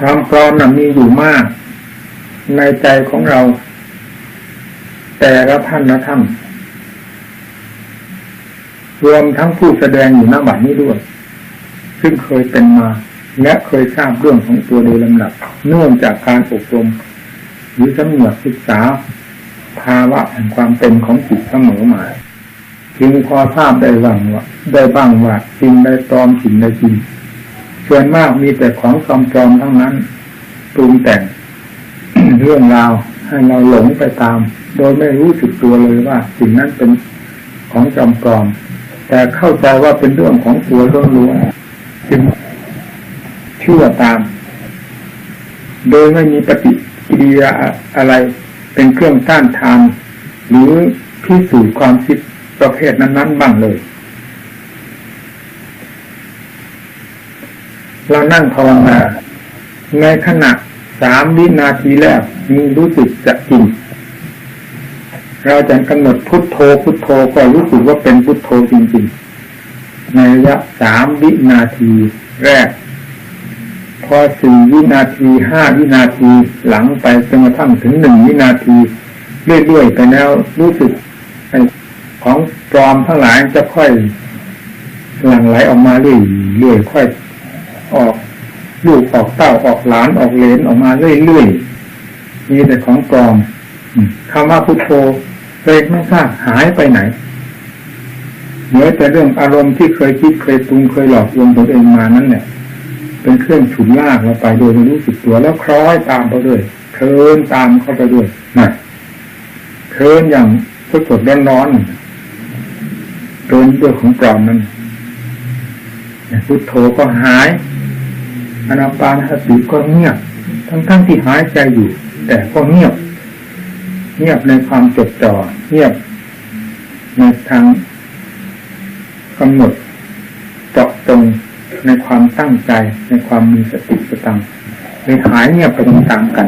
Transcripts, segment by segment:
ความปลอมน่ะมีอยู่มาก ในใจของเรา แต่ละท่านละท่านรวมทั้งผู้แสดงอยู่หน้าบัดนี้ด้วย ซึ่งเคยเป็นมา และเคยทราบเรื่องของตัวโดยลำดับ เนื่องจากการอบรม หรือสำรวจศึกษา ภาวะแห่งความเป็นของจิตเสมอมาจึงพอทราบได้บ้างว่าได้บ้างว่าจริงได้ปลอมจริงได้จริง ส่วนมากมีแต่ของปลอมๆทั้งนั้นปรุงแต่งเรื่องราวให้เราหลงไปตาม โดยไม่รู้สึกตัวเลยว่า สิ่งนั้นเป็นของจำปลอม แต่เข้าใจว่าเป็นเรื่องของตัวล้วนๆจึงเชื่อตาม โดยไม่มีปฏิกิริยาอะไรเป็นเครื่องต้านทาน หรือพิสูจน์ความคิดประเภทนั้น ๆ บ้างเลย เรานั่งภาวนาในขณะสามวินาทีแรกมีรู้สึกจะจริง เราจะกำหนดพุทโธพุทโธก็รู้สึกว่าเป็นพุทโธจริง ๆ ในระยะสามวินาทีแรก พอสี่วินาทีห้าวินาทีหลังไปจนกระทั่งถึงหนึ่งวินาที เรื่อยๆไปแล้วรู้สึกของปลอมทั้งหลายจะค่อยหลั่งไหลออกมาเรื่อยๆค่อย ออกลูกออกเต้าออกหลานออกเลนออกมาเรื่อยๆมีแต่ของปลอมคำว่าพุทโธเลยไม่ทราบหายไปไหนเหลือแต่เรื่องอารมณ์ที่เคยคิดเคยปรุงเคยหลอกลวงตัวเองมานั้นเนี่ย เป็นเครื่องฉุนลากเราไปโดยไม่รู้สึกตัวแล้วคล้อยตามไปด้วยเทินตามเข้าไปด้วยนะเทินอย่างสดสดร้อนๆโดนด้วยของปลอมนั้นพุทโธก็หาย อนาปานสติก็เงียบ ทั้งๆทที่หายใจอยู่ แต่ก็เงียบ เงียบในความจดจ่อเงียบ ในทางกำหนดเจาะจงในความตั้งใจในความมีสติสตังเลยหายเงียบไปต่ามกัน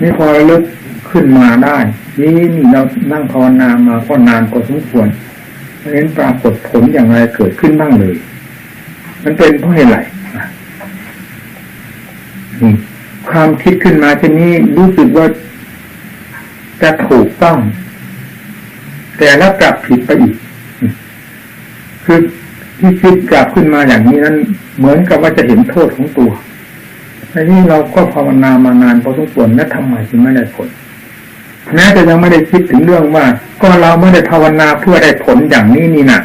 นี่พอลึกขึ้นมาได้ นี่นี่เรานั่งภาวนามาก็นานพอสมควรเห็นปรากฏผลอย่างไรเกิดขึ้นบ้างเลย มันเป็นเพราะเหตุไร ความคิดขึ้นมาเช่นนี้รู้สึกว่าจะถูกต้อง แต่แล้วกลับผิดไปอีก คือที่คิดกลับขึ้นมาอย่างนี้นั้น เหมือนกับว่าจะเห็นโทษของตัวในนี้เราก็ภาวนามานานพอสมควรแล้วทำไมจึงไม่ได้ผลแม้จะยังไม่ได้คิดถึงเรื่องว่า ก็เราไม่ได้ภาวนาเพื่อได้ผลอย่างนี้นี่นะ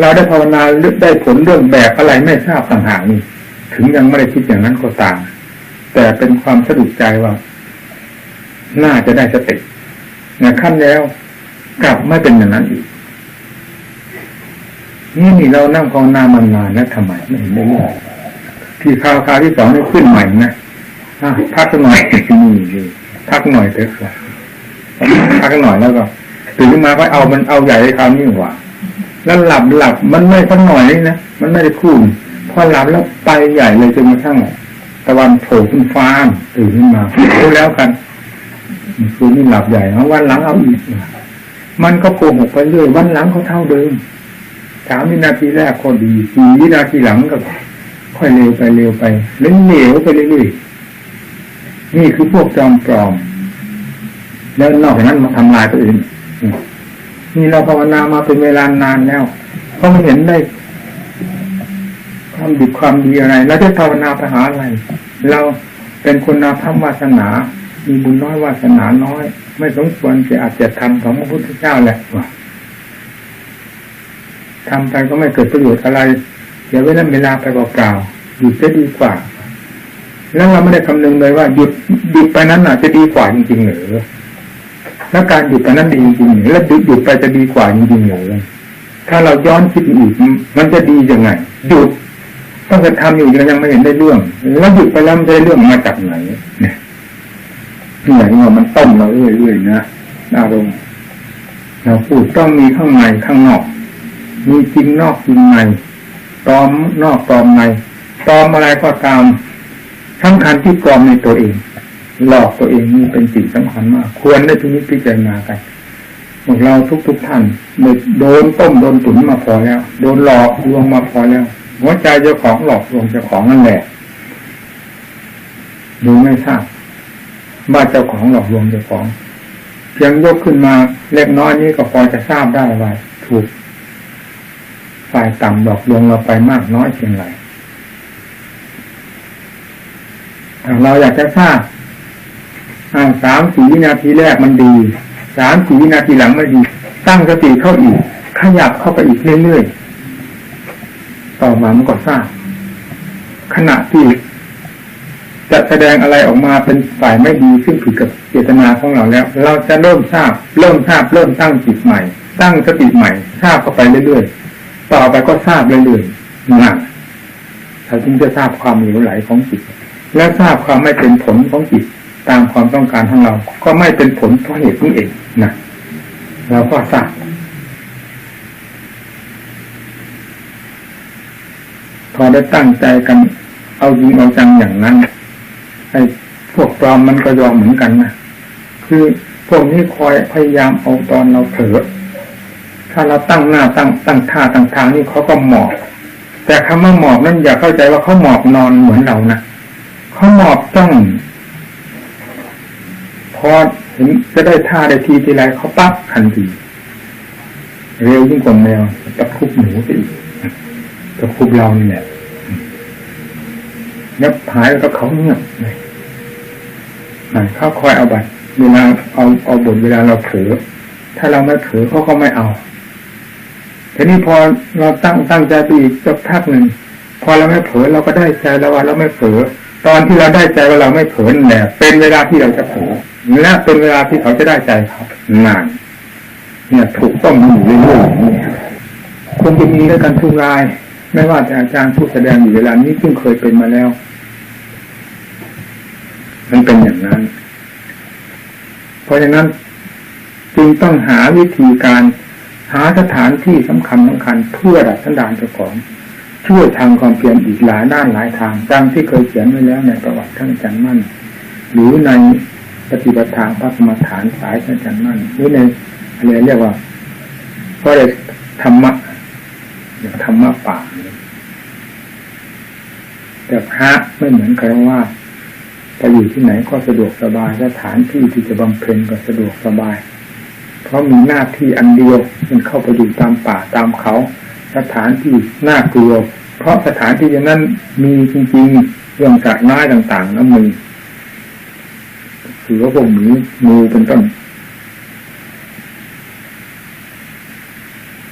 เราได้ภาวนาได้ผลเรื่องแบบอะไรไม่ทราบต่างหากนี่ถึงยังไม่ได้คิดอย่างนั้นก็ตาม แต่เป็นความสะดุดใจว่า น่าจะได้สติในขั้นแล้วกลับไม่เป็นอย่างนั้นอีกนี่นี่เรานั่งภาวนามานานแล้วทำไมไม่เห็นได้เรื่องที่คราวคราวที่สองนี่ขึ้นใหม่นะพักหน่อยนี่พักหน่อยเถอะพักหน่อยแล้วก็ตื่นมาก็เอามันเอาใหญ่คราวนี้หว่าแล้วหลับหลับมันไม่สักหน่อยนี่นะมันไม่ได้คู่พอหลับแล้วไปใหญ่เลยจนกระทั่ง ตะวันโผล่ขึ้นฟ้าตื่นขึ้นมารู้แล้วกันคืนนี้หลับใหญ่เอาวันหลังเอาอีกมันก็โกหกไปเรื่อยวันหลังเขาเท่าเดิมสามวินาทีแรกก็ดีสี่วินาทีหลังก็ค่อยเร็วไปเร็วไปเล่นเหลวไปเรื่อยๆนี่คือพวกจอมปลอม แล้วนอกจากนั้นมาทำลายตัวอื่นนี่เราภาวนามาเป็นเวลานานแล้วเขาไม่เห็นได้ ความดีความดีอะไรแล้วจะภาวนาไปหาอะไร เราเป็นคนนาพระวาสนา มีบุญน้อยวาสนาน้อย ไม่สมควรจะอาจจะทำของพระพุทธเจ้าแหละว่าทำไปก็ไม่เกิดประโยชน์อะไรเสียเวลาเวลาไปเปล่าๆหยุดจะดีกว่า แล้วเราไม่ได้คำนึงเลยว่าหยุดหยุดไปนั้นอาจจะดีกว่าจริงๆหรือแล้วการหยุดไปนั้นดีจริงๆหรือแล้วหยุดหยุดไปจะดีกว่าจริงๆหรือถ้าเราย้อนคิดอีกมันจะดียังไงหยุด ต้องจะทำอยู่ยังไม่เห็นได้เรื่อง แล้วหยุดไปแล้วมันได้เรื่องมาจากไหนนี่ยนี่อย่างนี้มันต้มเราเรื่อยๆนะอารมณ์เราพูดต้องมีข้างในข้างนอก มีจริงนอกจริงในปลอมนอกปลอมในปลอมอะไรก็ตามทั้งคันที่ปลอมในตัวเอง หลอกตัวเองนี่เป็นสิ่งสำคัญมาก ควรได้ทีนี้พิจารณากันพวกเราทุกๆทท่านโดนต้มโดนตุ๋นมาพอแล้ว โดนหลอกลวงมาพอแล้ว หัวใจเจ้าของหลอกลวงเจ้าของนั่นแหละหรือไม่ทราบว่าเจ้าของหลอกลวงเจ้าของเพียงยกขึ้นมาเล็กน้อยนี้ก็พอจะทราบได้ว่าถูกฝ่ายต่ำหลอกลวงเราไปมากน้อยเพียงไรเราอยากจะทราบสามสี่วินาทีแรกมันดี สามสี่วินาทีหลังไม่ดี ตั้งสติเข้าอีก ขยับเข้าไปอีกเรื่อยๆ ต่อมามันก็ทราบขณะที่จะแสดงอะไรออกมาเป็นฝ่ายไม่ดีซึ่งผิดกับเจตนาของเราแล้ว เราจะเริ่มทราบ เริ่มทราบเริ่มตั้งจิตใหม่ ตั้งสติใหม่ ทราบเข้าไปเรื่อยๆต่อไปก็ทราบเรื่อยๆนั่นเราจึงจะทราบความเหลวไหลของจิต และทราบความไม่เป็นผลของจิตตามความต้องการของเรา ก็ไม่เป็นผลเพราะเหตุนี้เองนะเราก็ทราบ พอได้ตั้งใจกัน เอาจริงเอาจังอย่างนั้นไอ้พวกปลอมมันก็ยอมเหมือนกันนะคือพวกนี้คอยพยายามเอาตอนเราเผลอถ้าเราตั้งหน้าตั้งตั้งท่าตั้งทางนี่เขาก็หมอบแต่คำว่าหมอบนั้นอย่าเข้าใจว่าเขาหมอบนอนเหมือนเรานะเขาหมอบจ้องพอเห็นจะได้ท่าได้ทีทีไรเขาปั๊บทันทีเร็วยิ่งกว่าแมวตะคุบหนูไปอีก ตะคุบเรานี่แหละยับหายแล้วก็เขาเงียบเลยเขาคอยเอาบัตรเวลาเอาเอาบทเวลาเราเผลอถ้าเราไม่เผลอเขาก็ไม่เอาทีนี้พอเราตั้งตั้งใจไปอีกสักพักหนึ่งพอเราไม่เผลอเราก็ได้ใจแล้วว่าเราไม่เผลอตอนที่เราได้ใจว่าเราไม่เผลอนั่นแหละเป็นเวลาที่เราจะเผลอและเป็นเวลาที่เขาจะได้ใจเขานานเนี่ยถูกต้องอยู่เรื่อยๆเนี่ยคงจะมีด้วยกันทุกราย ไม่ว่าแต่อาจารย์ผู้แสดงอยู่เวลานี้ซึ่งเคยเป็นมาแล้ว มันเป็นอย่างนั้น เพราะฉะนั้นจึงต้องหาวิธีการหาสถานที่สำคัญสำคัญเพื่อดัดสันดานเจ้าของช่วยทางความเพียรอีกหลายด้านหลายทางดังที่เคยเขียนไว้แล้วในประวัติท่านอาจารย์มั่น หรือในปฏิบัติทางพระสมฐานสายท่านอาจารย์มั่นหรือในอะไรเรียกว่าเพราะเลยธรรมะ ธรรมะป่าแต่พระไม่เหมือนกันว่าไปอยู่ที่ไหนก็สะดวกสบายสถานที่ที่จะบำเพ็ญก็สะดวกสบาย เพราะมีหน้าที่อันเดียวมันเข้าไปอยู่ตามป่าตามเขา สถานที่น่ากลัว เพราะสถานที่นั้นมีจริงๆเรื่องกะน้ายต่างๆน้ำมือหรือว่าพวกหมีงูเป็นต้น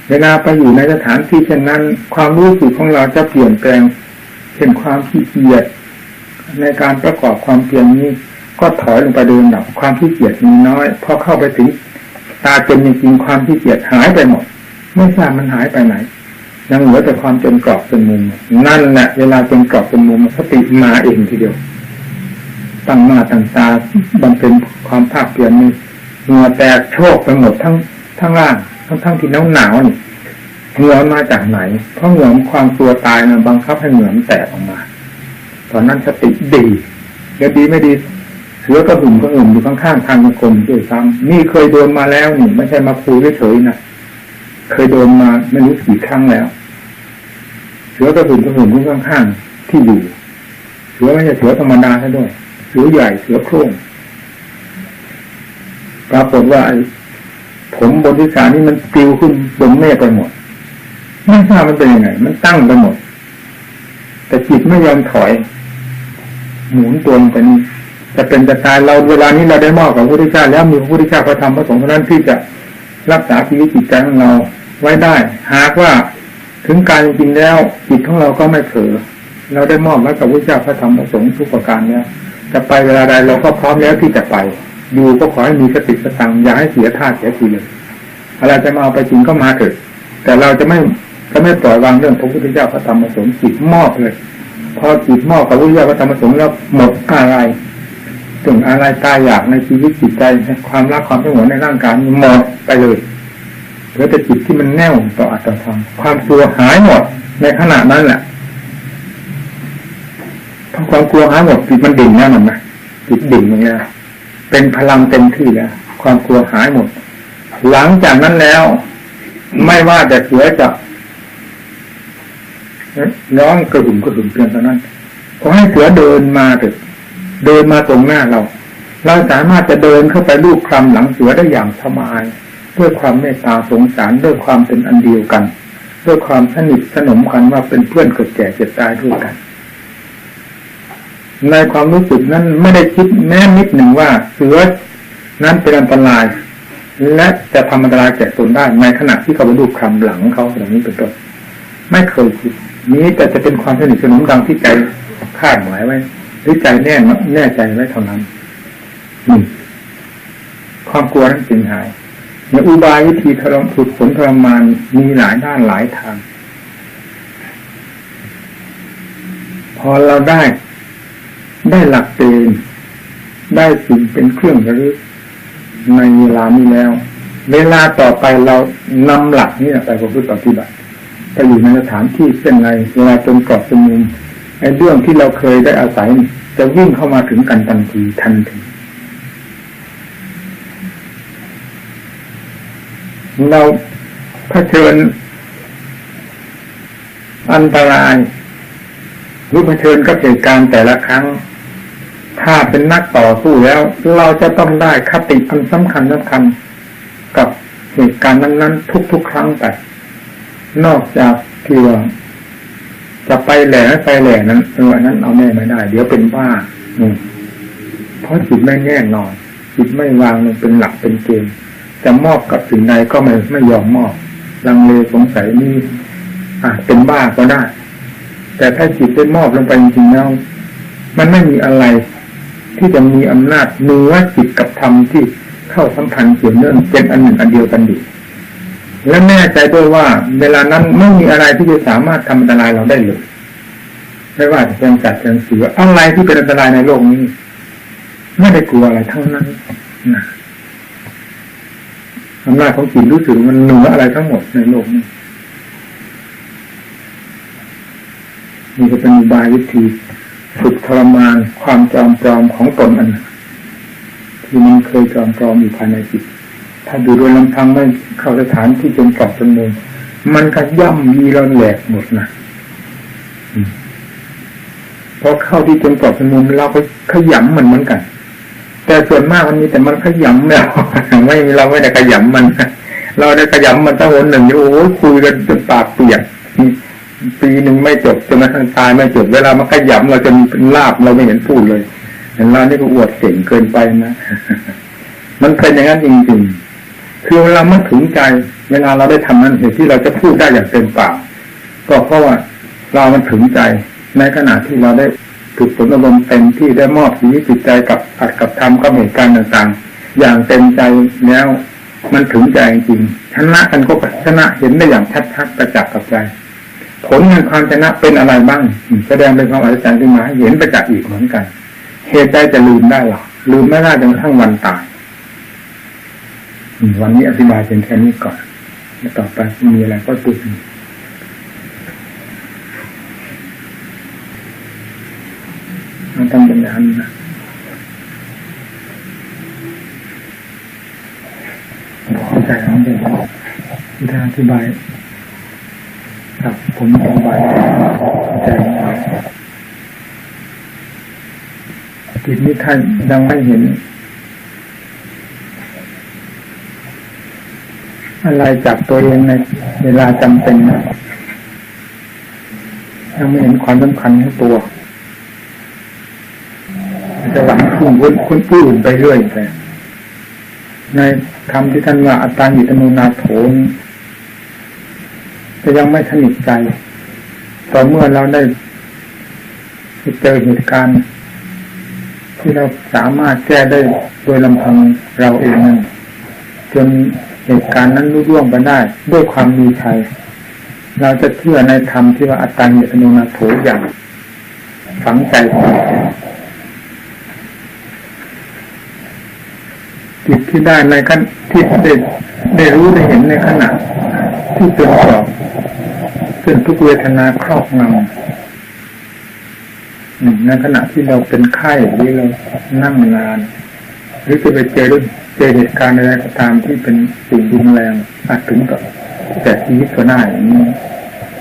เวลาไปอยู่ในสถานที่เช่นนั้น ความรู้สึกของเราจะเปลี่ยนแปลงเช่นความขี้เกียจในการประกอบความเพียรนี้ ก็ถอยลงไปเดินดับความขี้เกียจมีน้อยพอเข้าไปถึงตาจนจริงๆความขี้เกียจหายไปหมดไม่ทราบมันหายไปไหนยังเหลือแต่ความจนกรอบจนมุม นั่นแหละเวลาจนกรอบจนมุมสติมาเองทีเดียวตั้งหน้าตั้งตาบำเพ็ญความภาคเพียรนี้เหงื่อแตกโชกไปหมดทั้งทั้งล่าง ทั้งทั้งที่หนาวหนาวนี่เหงื่อมาจากไหน เพราะเหงื่อความตัวตายนะบังคับให้เหงื่อมันแตกออกมา ตอนนั้นสติดีเดี๋ยวดีไม่ดีเสือกระหุ่มกระหุ่มอยู่ข้างๆทางกรมด้วยซ้ำนี่เคยโดนมาแล้วนี่ไม่ใช่มาคูเฉยๆนะเคยโดนมาไม่รู้กี่ครั้งแล้ว เสือกระสุนกระสุนข้างๆที่อยู่ เสือไม่ใช่เสือธรรมดาซะด้วย เสือใหญ่เสือโคร่งปรากฏว่า ผมบนที่สานี่มันปิวขึ้นบนเมฆไปหมด ไม่ทราบมันเป็นยังไง มันตั้งไปหมด แต่จิตไม่ยอมถอย หมุนตัวไปนี่จะเป็นจะตายเราเวลานี้เราได้มอบกับพระพุทธเจ้าแล้วมีพระพุทธเจ้าพระธรรมพระสงฆ์เท่านั้นที่จะรักษาชีวิตจิตใจของเราไว้ได้ หากว่าถึงการจริงแล้วจิตของเราก็ไม่เผลอเราได้มอบไว้กับพระเจ้าพระธรรมพระสงฆ์ทุกประการแล้วจะไปเวลาใดเราก็พร้อมแล้วที่จะไป อยู่ก็ขอให้มีสติสตังอย่าให้เสียท่าเสียทีเลยอะไรจะมาเอาไปจริงก็มาเถิดแต่เราจะไม่จะไม่ปล่อยวางเรื่องพระพุทธเจ้าพระธรรมพระสงฆ์จิตมอบเลย พอจิตมอบกับพระพุทธเจ้าพระธรรมพระสงฆ์แล้วหมดอะไรถึงอะไรตายอยากในชีวิตจิตใจความรักความสงบในร่างกายหมดไปเลยเหลือแต่จิตที่มันแน่วต่ออัตตธรรมความกลัวหายหมดในขณะนั้นแหละพอความกลัวหายหมดจิตมันดิ่งแน่นอนนะจิตดิ่งอย่าง เป็นพลังเต็มที่แล้วความกลัวหายหมด หลังจากนั้นแล้ว ไม่ว่าจะเสือจะร้องกระหุ่มกระหุ่มเพียงเท่านั้นขอให้เสือเดินมาเถิดเดินมาตรงหน้าเรา เราสามารถจะเดินเข้าไปลูบคลำหลังเสือได้อย่างสบาย ด้วยความเมตตาสงสารด้วยความเป็นอันเดียวกัน ด้วยความสนิทสนมกันว่าเป็นเพื่อนเกิดแก่เจ็บตายด้วยกัน ในความรู้สึกนั้นไม่ได้คิดแม้นิดหนึ่งว่าเสือนั้นเป็นอันตราย และจะทำอันตรายแก่ตนได้ในขณะที่เขาไปดูคำหลังเขาอย่างนี้เป็นต้นไม่เคยคิดนี้แต่จะเป็นความสนิทสนมดังที่ใจคาดหมายไว้หรือใจแน่แน่ใจไว้เท่านั้นความกลัวนั้นจึงหายในอุบายวิธีทรมฝึกฝนทรมานมีหลายด้านหลายทาง พอเราได้ ได้หลักเกณฑ์ได้สิ่งเป็นเครื่องระลึกในเวลานี้แล้ว เวลาต่อไปเรานำหลักนี้ไปประพฤติปฏิบัติไปอยู่ในสถานที่เช่นไรเวลาจนกรอบจมุมไอ้เรื่องที่เราเคยได้อาศัย จะวิ่งเข้ามาถึงกันทันทีทันทีเราเผชิญ อันตรายรู้เผชิญกับเหตุการณ์แต่ละครั้ง ถ้าเป็นนักต่อสู้แล้ว เราจะต้องได้คติอันสำคัญสำคัญกับเหตุการณ์นั้นๆ ทุกๆ ครั้งไป นอกจากที่ว่าจะไปแหล่ไปแหล่นั้นเออนั้นเอาแน่ไม่ได้ เดี๋ยวเป็นบ้าเพราะจิตไม่แน่นอนจิตไม่วางมันเป็นหลักเป็นเกณฑ์จะมอบกับสิ่งใดก็ไม่ไม่ยอมมอบลังเลสงสัยนี่อาจเป็นบ้าก็ได้ แต่ถ้าจิตได้มอบลงไปจริงๆแล้วมันไม่มีอะไร ที่จะมีอำนาจเนื้อจิตกับธรรมที่เข้าสัมพันธ์เกี่ยวเนื่องเป็นอันหนึ่งอันเดียวกันดีและแน่ใจด้วยว่า เวลานั้นไม่มีอะไรที่จะสามารถทำอันตรายเราได้เลยไม่ว่าจะเป็นสัตว์เป็นเสืออะไรที่เป็นอันตรายในโลกนี้ ไม่ได้กลัวอะไรทั้งนั้นนะอำนาจของจิตรู้สึกมันเหนืออะไรทั้งหมดในโลกนี้นี่ก็เป็นบายวิธี ฝึกทรมานความจอมปลอมของตนอันที่มันเคยจอมปลอมอยู่ภายในจิต ถ้าดูโดยลำพังไม่เข้าสถานที่จนกรอบจนมุมมันก็ย่ำยีเราแหลกหมดนะพอเข้าที่จนกรอบจนมุมเราก็ขยำมันเหมือนกัน แต่ส่วนมากมันมีแต่มันขยำแล้วไม่เราไม่ได้ขยำมัน เราได้ขยำมันตั้งวันหนึ่งโอ้คุยกันจนปากเปียก ปีหนึ่งไม่จบจนกระทั่งตายไม่จบเวลามันขยำเราจะมีเป็นลาบเราไม่เห็นพูดเลย เห็นเรานี่ก็อวดเก่งเกินไปนะมันเป็นอย่างนั้นจริงๆ คือเวลามันถึงใจ เวลาเราได้ทำนั้นเหตุที่เราจะพูดได้อย่างเต็มปากก็เพราะว่าเรามันถึงใจ ในขณะที่เราได้ถูกผลอารมณ์เต็มที่ได้มอบชีวิตจิตใจกับอัดกับทำกับเหตุการณ์ต่างๆ อย่างเต็มใจแล้วมันถึงใจจริงชนะกันก็ชนะเห็นได้อย่างชัดๆประจักษ์กับใจ ผลแห่งความชนะเป็นอะไรบ้าง แสดงเป็นความอัศจรรย์ขึ้นมาเห็นประจักษ์อีกเหมือนกัน เหตุใจจะลืมได้หรอลืมไม่ได้จนกระทั่งวันตายวันนี้อธิบายเป็นแค่นี้ก่อนต่อไปมีอะไรก็พูดมันต้องเป็นอันนะเข้าใจของเด็กที่ท่านอธิบาย ครับผมอธิบายใจของเราจิตนี้ท่านยังไม่เห็น อะไรจากตัวเองในเวลาจำเป็นยังไม่เห็นความสำคัญของตัวจะหวังพึ่งคนคนอื่นไปเรื่อยไปในคำที่ท่านว่าอัตตาหิตโนนาโถน จะยังไม่สนิทใจ ต่อเมื่อเราได้เจอเหตุการณ์ ที่เราสามารถแก้ได้โดยลำพังเราเองนั้นจนเหตุการณ์นั้นรุ่ร่วงไปได้ ด้วยความมีชัยเราจะเชื่อในธรรมที่ว่าอัตตาหิตโนนาโถอย่างฝังใจจิตที่ได้ในขั้นที่ได้ได้รู้ได้เห็นในขณะที่เป็นกรอบ เป็นทุกเวทนาครอบงำในขณะที่เราเป็นไข้หรือเรานั่งนาน หรือจะไปเจอเจอเหตุการณ์อะไรก็ตามที่เป็นสิ่งรุนแรงอาจถึงกับแต่ชีวิตก็ได้อย่างนี้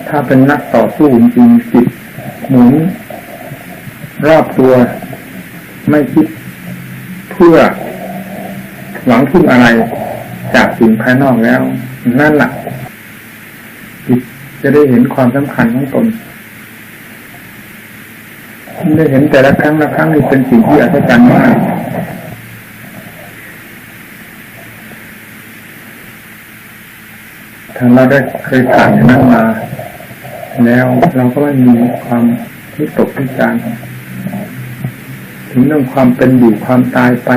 ถ้าเป็นนักต่อสู้จริงจิตหมุนรอบตัวไม่คิดเพื่อหวังพึ่งอะไรจากสิ่งภายนอกแล้ว นั่นแหละจิต จะได้เห็นความสำคัญของตนได้เห็นแต่ละครั้งละครั้งนี่เป็นสิ่งที่อัศจรรย์มากถ้าเราได้เคยผ่านอย่างนั้นมา แล้วเราก็ไม่มีความที่ตกที่จารถึงเรื่องความเป็นอยู่ความตายไป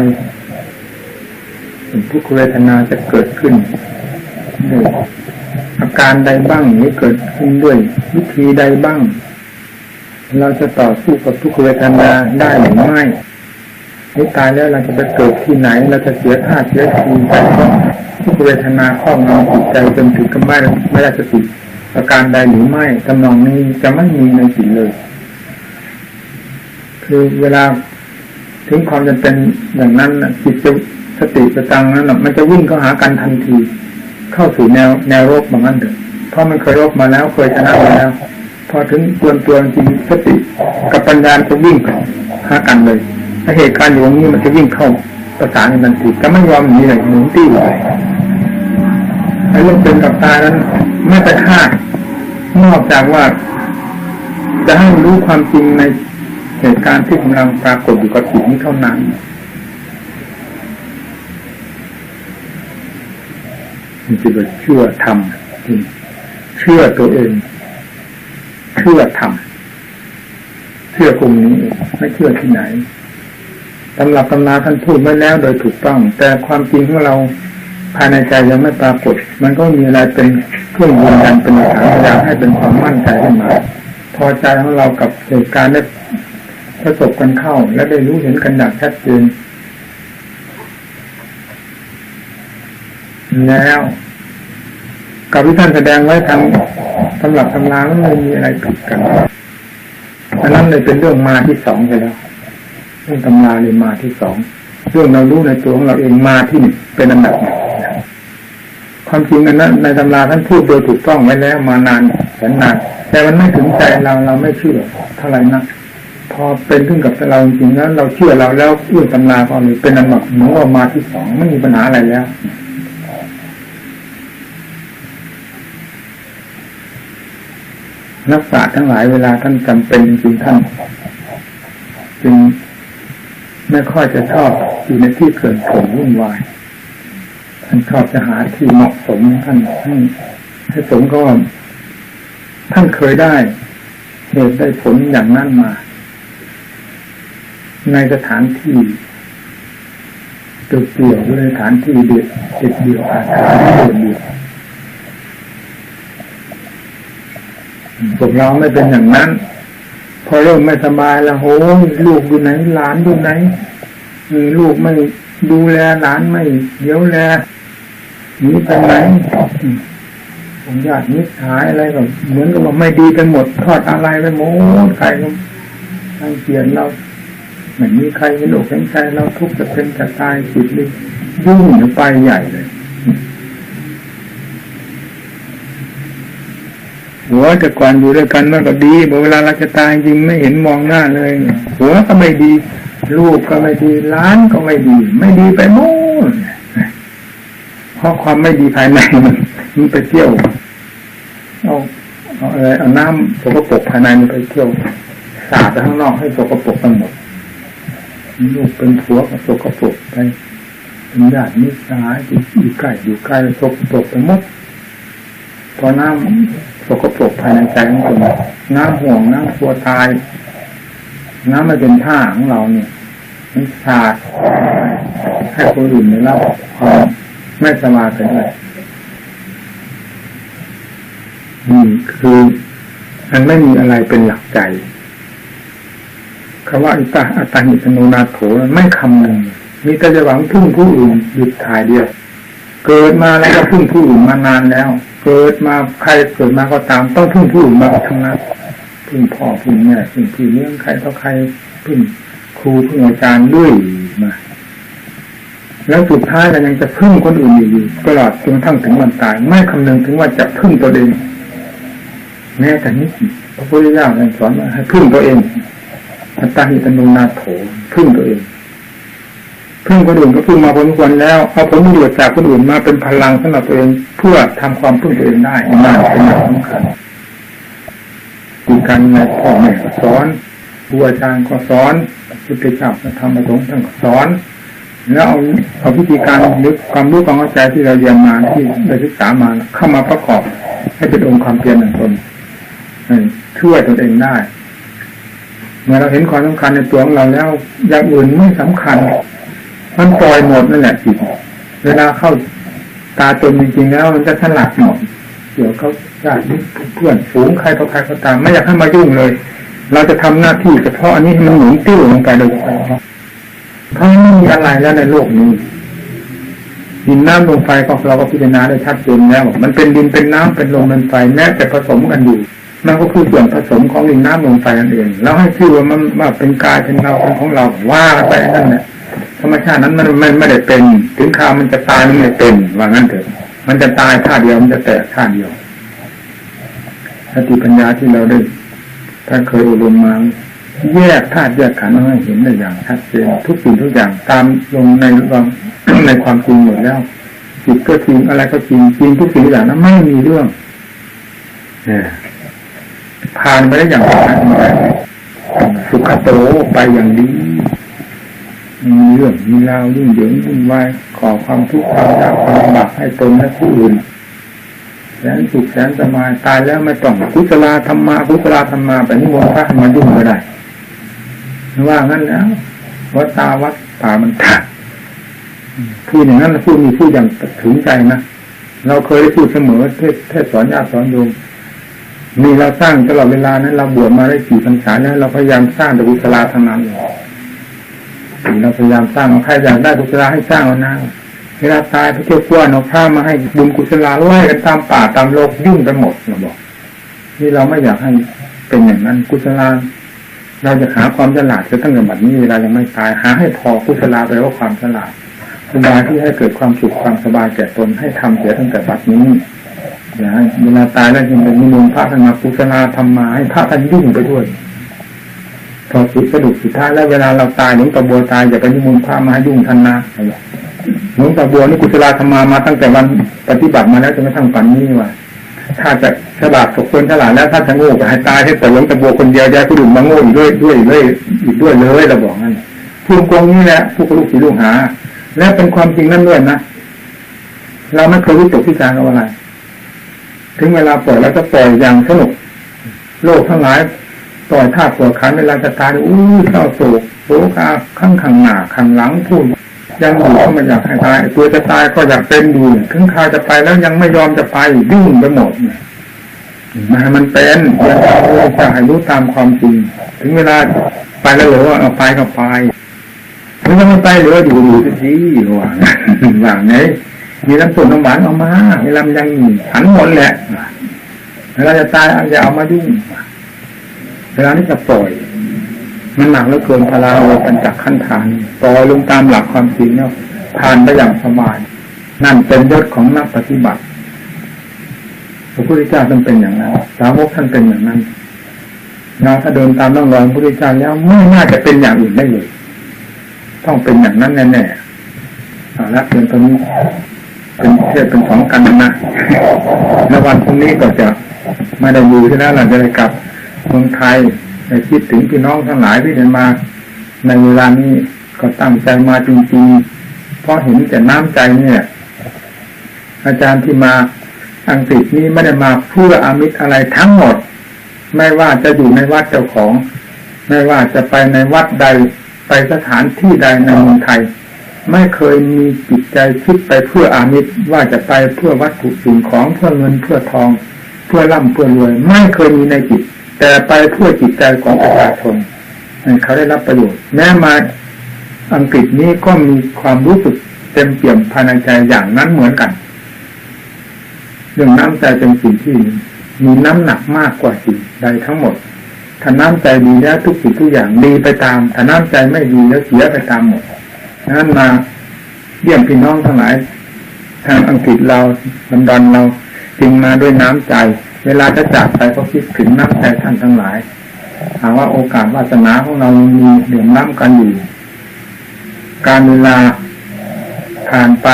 ทุกเวทนาจะเกิดขึ้น การใดบ้างหรือเกิดขึ้นด้วยวิธีใดบ้าง เราจะต่อสู้กับทุกเวทนาได้หรือไม่หรือตายแล้วเราจะไปเกิดที่ไหน เราจะเสียท่าเสียทีไปเพราะทุกเวทนาครอบงำจิตใจจนถึงกับไม่ไม่ได้สติอาการใดหรือไม่ตำนองนี้จะไม่มีในจิตเลย คือเวลาถึงความจำเป็นอย่างนั้นจิตจะสติสตังนั้นมันจะวิ่งเข้าหากันทันที เข้าสู่แนวแนวรบบางนั้นเถอะเพราะมันเคยรบมาแล้วเคยชนะมาแล้ว พอถึงตัวตัวจริงสติกับปัญญาจะวิ่งหากันเลยถ้าเหตุการณ์อยู่ตรงนี้มันจะวิ่งเข้าประสานในทันทีจะไม่ยอมหนีเลยหนุนตี้เลยไอ้เรื่องเป็นกับตานั้นไม่ไปคาดนอกจากว่า จะให้รู้ความจริงในเหตุการณ์ที่กำลังปรากฏอยู่กับจิตนี้เท่านั้น มันจะเป็นเชื่อธรรมเชื่อตัวเอง เชื่อธรรมเชื่อกลุ่มนี้ไม่เชื่อที่ไหนตำรับตำนาท่านพูดไว้แล้วโดยถูกต้อง แต่ความจริงของเราภายในใจยังไม่ปรากฏ มันก็มีอะไรเป็นเครื่องยืนยันเป็นหลักฐานพยายให้เป็นความมั่นใจขึ้นมาพอใจของเรากับเหตุการณ์ได้ประสบกันเข้า และได้รู้เห็นกันอย่างชัดเจนแล้ว กับที่ท่านแสดงไว้ทางสำหรับตำราไม่มีอะไรผิดกันอันนั้นเลยเป็นเรื่องมาที่สองไปแล้วเรื่องตำราเลยมาที่สองเรื่องเรารู้ในตัวของเราเองมาที่หนึ่งเป็นอันดับหนึ่งความจริงอันนั้นในตำราท่านพูดโดยถูกต้องไว้แล้ว มานานแสนนาน แต่มันไม่ถึงใจเราเราไม่เชื่อเท่าไหร่นักพอเป็นขึ้นกับเราจริงๆแล้วเราเชื่อเราแล้วเรื่องตำราก็เลยเป็นอันดับเหมือนว่ามาที่สองไม่มีปัญหาอะไรแล้ว นักปราชญ์ทั้งหลายเวลาท่านจำเป็นจริงท่านจึงไม่ค่อยจะชอบอยู่ในที่เกิดผลวุ่นวายท่านชอบจะหาที่เหมาะสมท่านให้ให้สมก็ท่านเคยได้ เหตุได้ผลอย่างนั้นมา ในสถานที่เปลี่ยวในสถานที่เดียวเด็ดเดียวอาถรรเดียว พวกเราไม่เป็นอย่างนั้น พอเริ่มไม่สบายแล้วโหลูกอยู่ไหนหลานอยู่ไหนลูกไม่ดูแลหลานไม่เดี๋ยวแลนี้ไปไหนผมญาติมิตรหายอะไรก็เหมือนกับว่าไม่ดีกันหมดทอดอะไรไปหมดใครก็ทั้งเกียนเราเหมือนมีใครเห็นอกเห็นใจเราทุกข์จะเป็นจะตายจิตเลยยุ่งไปใหญ่เลย หัวแต่ก่อนอยู่ด้วยกันมันก็ดีเวลาเราจะตายจริงไม่เห็นมองหน้าเลย หัวก็ไม่ดี ลูกก็ไม่ดีล้านก็ไม่ดี ไม่ดีไปหมดเพราะความไม่ดีภายในมันมันไปเที่ยวเอาเอาอะไรเอาน้ำสกปรกภายในมันไปเที่ยวสาดไปข้างนอกให้สกปรกกันหมดลูกเป็นผัวกับสกปรกไปเป็นญาติมิตรสหายอยู่ใกล้อยู่ใกล้สกปรกไปหมดพอน้ำ สกปรกภายในใจของคนน้ำห่วงน้ำกลัวตาย น้ำไม่เป็นท่าของเราเนี่ยมันสาดให้คนอื่นได้รับความไม่สมาธิเลยนี่คือมันไม่มีอะไรเป็นหลักใจคำว่าอิตาอัตาหิตโนนาโถไม่คำหนึ่งมีแต่จะหวังพึ่งผู้อื่นหยุดถ่ายเดียว เกิดมาแล้วก็พึ่งผู้อื่นมานานแล้ว เกิดมาใครเกิดมาก็ตามต้องพึ่งผู้อื่นมาทั้งนั้นพึ่งพ่อพึ่งแม่พึ่งพี่เลี้ยงใครต่อใครพึ่งครูพึ่งอาจารย์ด้วยมาแล้วสุดท้ายก็ยังจะพึ่งคนอื่นอยู่ตลอดจนทั้งถึงวันตาย ไม่คำนึงถึงว่าจะพึ่งตัวเองแม้แต่นิดพระพุทธเจ้าสอนว่าให้พึ่งตัวเองอัตตาหิตโนนาโถพึ่งตัวเอง พึ่งคนอื่นก็พึ่งมาพอสมควรแล้วเอาผลประโยชน์จากคนอื่นมาเป็นพลังสำหรับตัวเองเพื่อทำความพึ่งตัวเองได้นั่นเป็นอย่างสำคัญดีการงานพ่อแม่สอนครูอาจารย์ก็สอนพุทธเจ้าธรรมพระสงฆ์ท่านสอน แล้วเอาเอาวิธีการหรือความรู้ความเข้าใจที่เราเรียนมาที่ได้ศึกษามาเข้ามาประกอบ ให้เป็นองค์ความเพียรของตนช่วยตนเองได้เมื่อเราเห็นความสำคัญในตัวของเราแล้วอย่างอื่นไม่สำคัญ มันปล่อยหมดนั่นแหละจิตเวลาเข้าตาจนจริงๆแล้วมันจะสลัดหมดเดี๋ยวเขาญาติเพื่อนฝูงใครต่อใครก็ตามไม่อยากให้มายุ่งเลย เราจะทำหน้าที่เฉพาะอันนี้ให้มันหมุนติ้วลงไปโดยเพาะเพราะไม่มีอะไรแล้วในโลกนี้ดินน้ำลมไฟก็เราก็พิจารณาได้ชัดเจนแล้วมันเป็นดินเป็นน้ำเป็นลมเป็นไฟแม้แต่ผสมกันอยู่มันก็คือส่วนผสมของดินน้ำลมไฟนั่นเองแล้วให้ชื่อว่ามันว่าเป็นกายเป็นเราเป็นของเราว่าไปนั่นแหละ ธรรมชาตินั้นมันไม่ไม่ได้เป็น ถึงข่าวมันจะตายมันไม่เป็นว่างั้นเถอะ มันจะตายท่าเดียวมันจะแตกท่าเดียวสติปัญญาที่เราได้ถ้าเคยอบรมมาแยกธาตุแยกขันธ์ให้เห็นได้อย่างชัดเจนทุกสิ่งทุกอย่างตามลงในในความจริงหมดแล้วจิตก็จริงอะไรก็จริงจริงทุกสิ่งทุกอย่างนั้นไม่มีเรื่องเนี่ยผ่านไปได้อย่างไรสุขโตไปอย่างดี มีเรื่องมีราวยิ่งเหยิงวุ่นวายขอความทุกข์ความยากความลำบากให้ตนและผู้อื่นแสนสุขแสนสบายตายแล้วไม่ต้องกุศลธรรมากุศลธรรมาไปนิมนต์พระมายุ่งก็ได้ว่างั้นแล้ววัดตาวัดป่ามันตาพูดอย่างนั้นพูดมีพูดอย่างถึงใจนะเราเคยได้พูดเสมอเทศเทศสอนญาติสอนโยมมีเราสร้างตลอดเวลานั้น เราบวชมาได้กี่พรรษาแล้วเราพยายามสร้างแต่กุศลธรรมนั้น เราพยายามสร้างใครอยากได้กุศลให้สร้างเอานะเวลาตายพระเจ้าป้วนเอาข้ามาให้บุญกุศลไล่กันตามป่าตามโลกยุ่งไปหมดเราบอกนี่เราไม่อยากให้เป็นอย่างนั้นกุศลาเราจะหาความฉลาดจะตั้งแต่บัดนี้เวลายังไม่ตายหาให้พอกุศลาไปว่าความฉลาดกุศลาที่ให้เกิดความสุขความสบายแก่ตนให้ทำเสียตั้งแต่บัดนี้อย่าให้เวลาตายแล้วยังเป็นนิมนต์พระท่านมากุศลาทำมาให้พระท่านยุ่งไปด้วย พอสุดสะดุดสุดท้ายแล้วเวลาเราตายหลวงตาบัวตายอย่าไปนิมนต์พระมาให้ยุ่งท่านนะหลวงตาบัวนี่กุศลธรรมามาตั้งแต่วันปฏิบัติมาแล้วจนกระทั่งปัจจุบันว่า ถ้าจะฉลาดสมควรฉลาดแล้วถ้าจะโง่ก็ให้ตายให้แต่หลวงตาบัวคนเดียวย้ายผู้อื่นมาโง่อีกด้วยด้วยด้วยอีกด้วยเลยเราบอกงั้นพูดโกงนี้แหละผู้ลูกศิษย์ลูกหา และเป็นความจริงนั่นด้วยนะเราไม่เคยรู้จบที่การเอะไร ถึงเวลาปล่อยแล้วจะปล่อยอย่างสนุก โลกทั้งหลาย ปล่อยท่าปวดขันเวลาจะตายอู้เศร้าโศกโศกาข้างขังหน้าขังหลังพูดยังอยู่ก็ไม่อยากให้ตายตัวจะตายก็อยากเป็นดูถึงข่าวจะไปแล้วยังไม่ยอมจะไปยุ่งไปหมดเนี่ยมามันเป็นจะให้รู้ตามความจริง ถึงเวลาไปแล้วหรือว่าเอาไปก็ไปไม่ต้องไปเหลืออยู่อยู่ที่ว่างว่างไหนมีน้ำส้มน้ำหวานเอามาเวลายังหันหมดแหละเวลาจะตายอย่าเอามายุ่ง เวลานี้จะปล่อย มันหนักแล้วเกินพลาโอปัญจักขั้นฐานปล่อยลงตามหลักความจริงเนี่ยผ่านไปอย่างสบายนั่นเป็นยศของนักปฏิบัติพระพุทธเจ้าท่านเป็นอย่างนั้นสาวกท่านเป็นอย่างนั้นเราถ้าเดินตามร่องรอยพระพุทธเจ้าแล้วไม่น่าจะเป็นอย่างอื่นได้เลย ต้องเป็นอย่างนั้นแน่ๆเอาละเป็นตรงนี้เป็นเทศเป็นของกันนะแล้ววันพรุ่งนี้ก็จะไม่ได้อยู่ที่นั่นหลังจะได้กลับ เมืองไทยคิดถึงพี่น้องทั้งหลายที่เดินมา ในเวลานี้ก็ตั้งใจมาจริงๆเพราะเห็นแต่น้ำใจเนี่ย อาจารย์ที่มาอังกฤษนี้ไม่ได้มาเพื่ออามิตรอะไรทั้งหมด ไม่ว่าจะอยู่ในวัดเจ้าของ ไม่ว่าจะไปในวัดใดไปสถานที่ใดในเมืองไทย ไม่เคยมีจิตใจคิดไปเพื่ออามิตรว่าจะไปเพื่อวัตถุสิ่งของเพื่อเงินเพื่อทอง เพื่อร่ำเพื่อรวย ไม่เคยมีในจิต แต่ไปเพื่อจิตใจของประชาชนเขาได้รับประโยชน์แม้มาอังกฤษนี้ก็มีความรู้สึกเต็มเปี่ยมภายในใจอย่างนั้นเหมือนกัน เรื่องน้ำใจเป็นสิ่งที่มีน้ำหนักมากกว่าสิ่งใดทั้งหมดถ้าน้ำใจดีแล้วทุกสิ่งทุกอย่างดีไปตามถ้าน้ำใจไม่ดีแล้วเสียไปตามหมดนั้นมาเยี่ยมพี่น้องทั้งหลาย ทางอังกฤษเราลอนดอนเราจึงมาด้วยน้ำใจ เวลาจะจากไปก็คิดถึงน้ำใจท่านทั้งหลาย หากว่าโอกาสวาสนาของเรายังมีเหลื่อมล้ำกันอยู่ การเวลาผ่านไป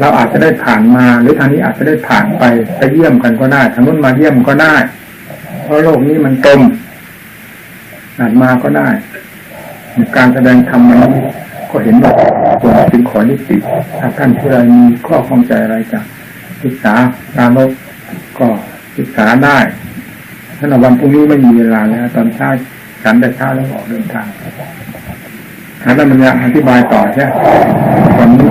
เราอาจจะได้ผ่านมา หรือทางนี้อาจจะได้ผ่านไปไปเยี่ยมกันก็ได้ทางนู้นมาเยี่ยมก็ได้ เพราะโลกนี้มันตรงอาจมาก็ได้การแสดงธรรมนี้ก็เห็นว่าควรจึงขอยุติถ้าท่านผู้ใดมีข้อข้องใจอะไรจะศึกษาตามโลกก็ ศึกษาได้ถ้าวันพรุ่งนี้ไม่มีเวลาแล้ว ตอนเช้าฉันแต่เช้าแล้วออกเดินทางหาท่านมันอยาอธิบายต่อใช่ไหมวันนี้